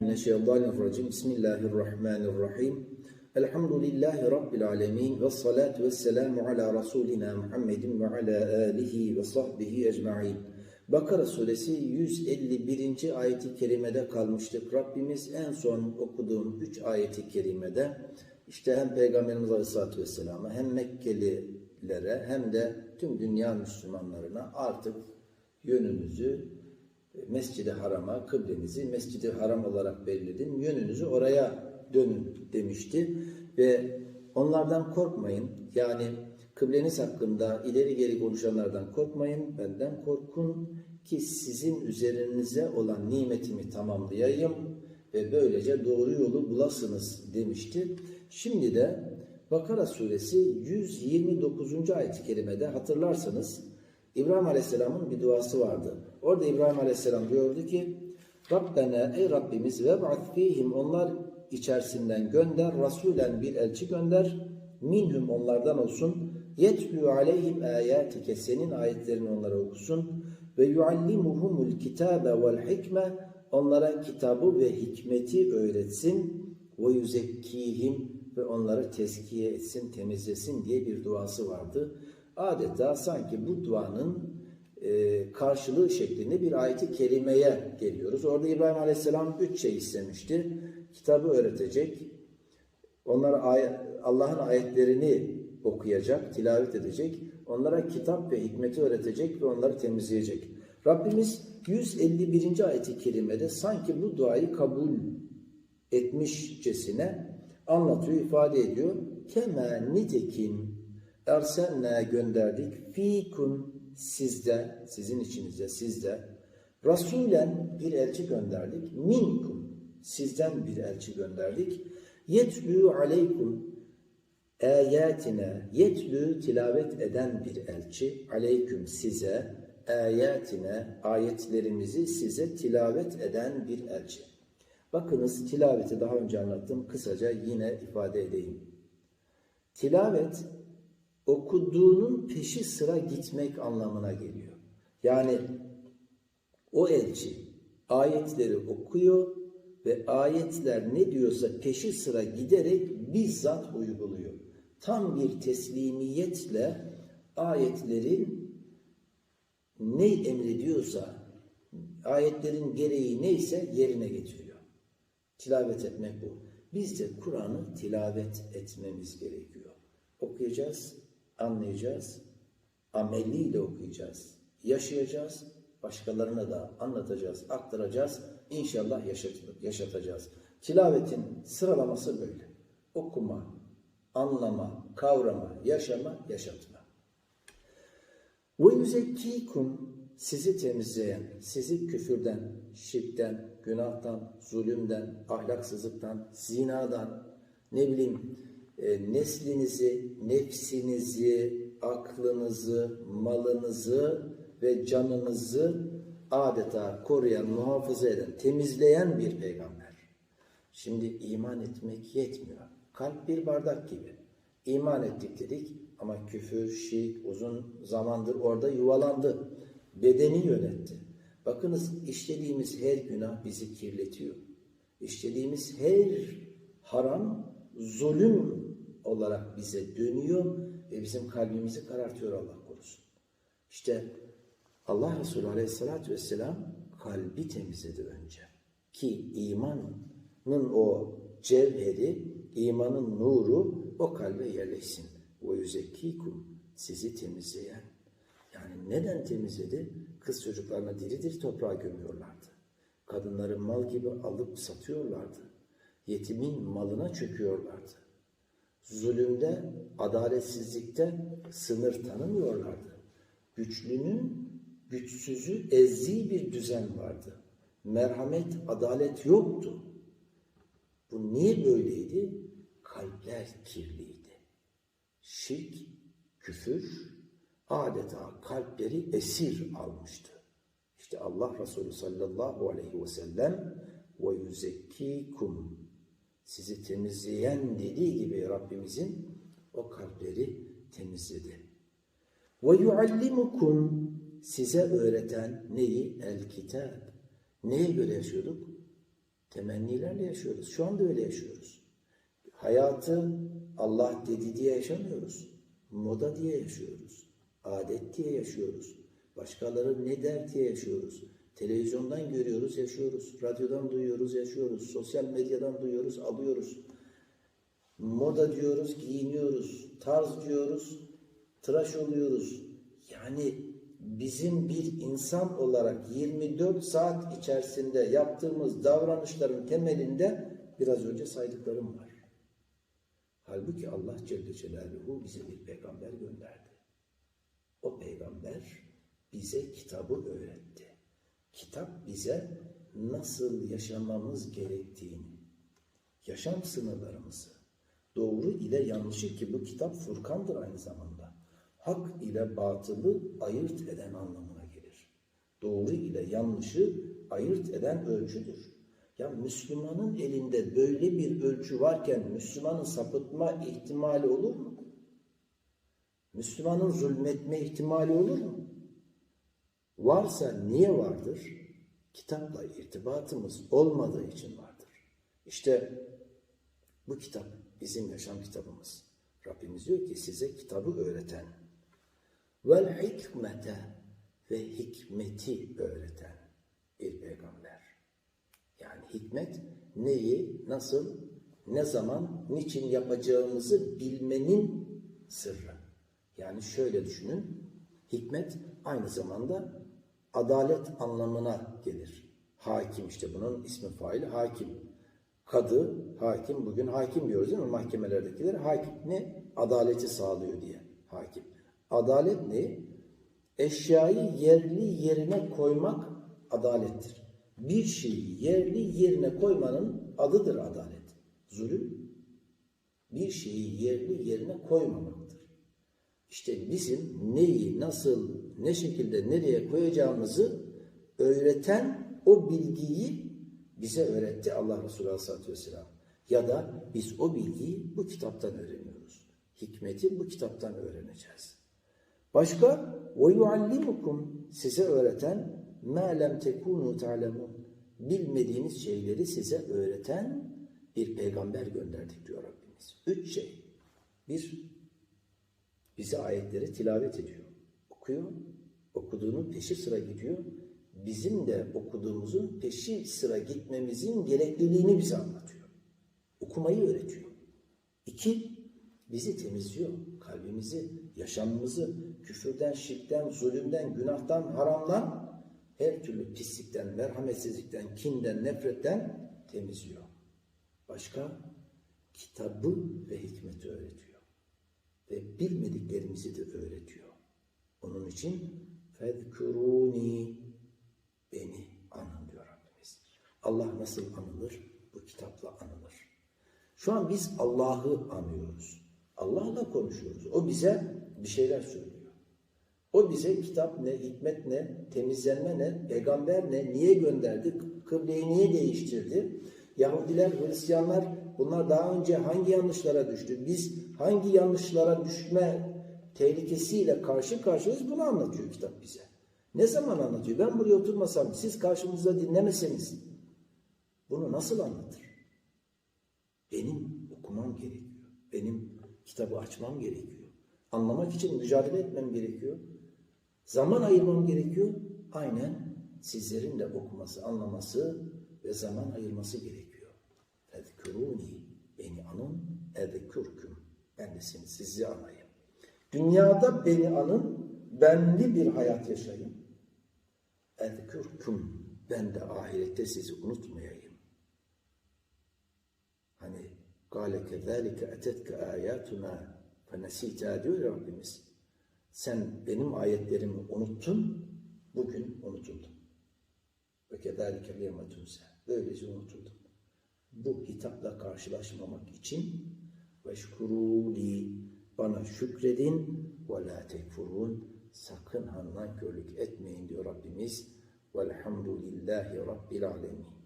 Mineşşeytanirracim. Bismillahirrahmanirrahim. Elhamdülillahi Rabbil alemin. Ve salatu ve selamu ala Resulina Muhammedin ve ala alihi ve sahbihi ecma'in. Bakara suresi 151. ayeti kerimede kalmıştık. Rabbimiz en son okuduğum 3 ayeti kerimede işte hem Peygamberimiz Aleyhisselatü Vesselam'a hem Mekkelilere hem de tüm dünya Müslümanlarına artık yönümüzü Mescid-i Haram'a, kıblenizi Mescid-i Haram olarak belirledim. Yönünüzü oraya dönün demişti. Ve onlardan korkmayın. Yani kıbleniz hakkında ileri geri konuşanlardan korkmayın. Benden korkun ki sizin üzerinize olan nimetimi tamamlayayım ve böylece doğru yolu bulasınız demişti. Şimdi de Bakara suresi 129. ayet-i kerimede hatırlarsanız İbrahim Aleyhisselam'ın bir duası vardı. Orada İbrahim Aleyhisselam diyordu ki Rabbena ey Rabbimiz ve ba'th fihim onlar içerisinden gönder rasulen bir elçi gönder minhum onlardan olsun yetlü aleyhim ayatike senin ayetlerini onlara okusun ve yuallimuhumul kitabe vel hikme onlara kitabı ve hikmeti öğretsin ve yüzekkihim ve onları tezkiye etsin, temizlesin diye bir duası vardı. Adeta sanki bu duanın e, karşılığı şeklinde bir ayeti kerimeye geliyoruz. Orada İbrahim Aleyhisselam üç şey istemişti. Kitabı öğretecek, onlara Allah'ın ayetlerini okuyacak, tilavet edecek, onlara kitap ve hikmeti öğretecek ve onları temizleyecek. Rabbimiz 151. ayeti kerimede sanki bu duayı kabul etmişçesine anlatıyor, ifade ediyor. Kema nitekim ersenle gönderdik fikun sizde, sizin içinizde, sizde rasulen bir elçi gönderdik. Minkum sizden bir elçi gönderdik. Yetlü aleykum ayetine yetlü tilavet eden bir elçi aleyküm size ayetine ayetlerimizi size tilavet eden bir elçi. Bakınız tilaveti daha önce anlattım. Kısaca yine ifade edeyim. Tilavet okuduğunun peşi sıra gitmek anlamına geliyor. Yani o elçi ayetleri okuyor ve ayetler ne diyorsa peşi sıra giderek bizzat uyguluyor. Tam bir teslimiyetle ayetlerin ne emrediyorsa, ayetlerin gereği neyse yerine getiriyor. Tilavet etmek bu. Biz de Kur'an'ı tilavet etmemiz gerekiyor. Okuyacağız, anlayacağız, ameliyle okuyacağız, yaşayacağız, başkalarına da anlatacağız, aktaracağız, inşallah yaşatacağız. Tilavetin sıralaması böyle. Okuma, anlama, kavrama, yaşama, yaşatma. Ve yüzekkikum sizi temizleyen, sizi küfürden, şirkten, günahtan, zulümden, ahlaksızlıktan, zinadan, ne bileyim e, neslinizi, nefsinizi, aklınızı, malınızı ve canınızı adeta koruyan, muhafaza eden, temizleyen bir peygamber. Şimdi iman etmek yetmiyor. Kalp bir bardak gibi. İman ettik dedik ama küfür, şirk uzun zamandır orada yuvalandı. Bedeni yönetti. Bakınız işlediğimiz her günah bizi kirletiyor. İşlediğimiz her haram zulüm olarak bize dönüyor ve bizim kalbimizi karartıyor Allah korusun. İşte Allah Resulü Aleyhisselatü Vesselam kalbi temizledi önce. Ki imanın o cevheri, imanın nuru o kalbe yerleşsin. O yüzekkikum sizi temizleyen. Yani neden temizledi? Kız çocuklarına diri diri toprağa gömüyorlardı. Kadınları mal gibi alıp satıyorlardı. Yetimin malına çöküyorlardı. Zulümde, adaletsizlikte sınır tanımıyorlardı. Güçlünün güçsüzü ezdiği bir düzen vardı. Merhamet, adalet yoktu. Bu niye böyleydi? Kalpler kirliydi. Şirk, küfür adeta kalpleri esir almıştı. İşte Allah Resulü sallallahu aleyhi ve sellem ve yüzekkikum sizi temizleyen dediği gibi Rabbimizin o kalpleri temizledi. Ve yuallimukum size öğreten neyi? El kitap. Neye göre yaşıyorduk? Temennilerle yaşıyoruz. Şu anda öyle yaşıyoruz. Hayatı Allah dedi diye yaşamıyoruz. Moda diye yaşıyoruz. Adet diye yaşıyoruz. Başkaları ne der diye yaşıyoruz. Televizyondan görüyoruz, yaşıyoruz. Radyodan duyuyoruz, yaşıyoruz. Sosyal medyadan duyuyoruz, alıyoruz. Moda diyoruz, giyiniyoruz. Tarz diyoruz, tıraş oluyoruz. Yani bizim bir insan olarak 24 saat içerisinde yaptığımız davranışların temelinde biraz önce saydıklarım var. Halbuki Allah Celle Celaluhu bize bir peygamber gönderdi. O peygamber bize kitabı öğretti. Kitap bize nasıl yaşamamız gerektiğini, yaşam sınırlarımızı, doğru ile yanlışı ki bu kitap Furkan'dır aynı zamanda. Hak ile batılı ayırt eden anlamına gelir. Doğru ile yanlışı ayırt eden ölçüdür. Ya Müslümanın elinde böyle bir ölçü varken Müslümanın sapıtma ihtimali olur mu? Müslümanın zulmetme ihtimali olur mu? Varsa niye vardır? Kitapla irtibatımız olmadığı için vardır. İşte bu kitap bizim yaşam kitabımız. Rabbimiz diyor ki size kitabı öğreten vel hikmete ve hikmeti öğreten bir peygamber. Yani hikmet neyi, nasıl, ne zaman, niçin yapacağımızı bilmenin sırrı. Yani şöyle düşünün, hikmet aynı zamanda adalet anlamına gelir. Hakim işte bunun ismi faili hakim. Kadı, hakim, bugün hakim diyoruz değil mi? Mahkemelerdekiler hakim ne? Adaleti sağlıyor diye hakim. Adalet ne? Eşyayı yerli yerine koymak adalettir. Bir şeyi yerli yerine koymanın adıdır adalet. Zulüm, bir şeyi yerli yerine koymamaktır. İşte bizim neyi, nasıl, ne şekilde, nereye koyacağımızı öğreten o bilgiyi bize öğretti Allah Resulü Aleyhisselatü Vesselam. Ya da biz o bilgiyi bu kitaptan öğreniyoruz. Hikmeti bu kitaptan öğreneceğiz. Başka yuallimukum size öğreten ma lem tekunu ta'lemun bilmediğiniz şeyleri size öğreten bir peygamber gönderdik diyor Rabbimiz. Üç şey. Bir, bize ayetleri tilavet ediyor. Okuyor, okuduğunun peşi sıra gidiyor. Bizim de okuduğumuzun peşi sıra gitmemizin gerekliliğini bize anlatıyor. Okumayı öğretiyor. İki, bizi temizliyor. Kalbimizi, yaşamımızı küfürden, şirkten, zulümden, günahtan, haramdan, her türlü pislikten, merhametsizlikten, kinden, nefretten temizliyor. Başka? Kitabı ve hikmeti öğretiyor. Ve bilmediklerimizi de öğretiyor. Onun için fezkuruni beni anın diyor Rabbimiz. Allah nasıl anılır? Bu kitapla anılır. Şu an biz Allah'ı anıyoruz. Allah'la konuşuyoruz. O bize bir şeyler söylüyor. O bize kitap ne, hikmet ne, temizlenme ne, peygamber ne, niye gönderdi, kıbleyi niye değiştirdi? Yahudiler, Hristiyanlar bunlar daha önce hangi yanlışlara düştü? Biz hangi yanlışlara düşme tehlikesiyle karşı karşıyayız bunu anlatıyor kitap bize. Ne zaman anlatıyor? Ben buraya oturmasam, siz karşımızda dinlemeseniz bunu nasıl anlatır? Benim okumam gerekiyor. Benim kitabı açmam gerekiyor. Anlamak için mücadele etmem gerekiyor. Zaman ayırmam gerekiyor. Aynen sizlerin de okuması, anlaması ve zaman ayırması gerekiyor. Ezkuruni beni anın ezkurkum. Ben de seni, sizi anayım. Dünyada beni anın, benli bir hayat yaşayın. Ezkurkum. Ben de ahirette sizi unutmayayım. Hani Kale kezalike etetke ayatuna fenesita diyor Rabbimiz. Sen benim ayetlerimi unuttun, bugün unutuldun. Ve kezalike liyeme tunse. Böylece unutuldun. Bu hitapla karşılaşmamak için veşkuruli bana şükredin ve la tekfurun sakın handan körlük etmeyin diyor Rabbimiz. Velhamdülillahi Rabbil alemin.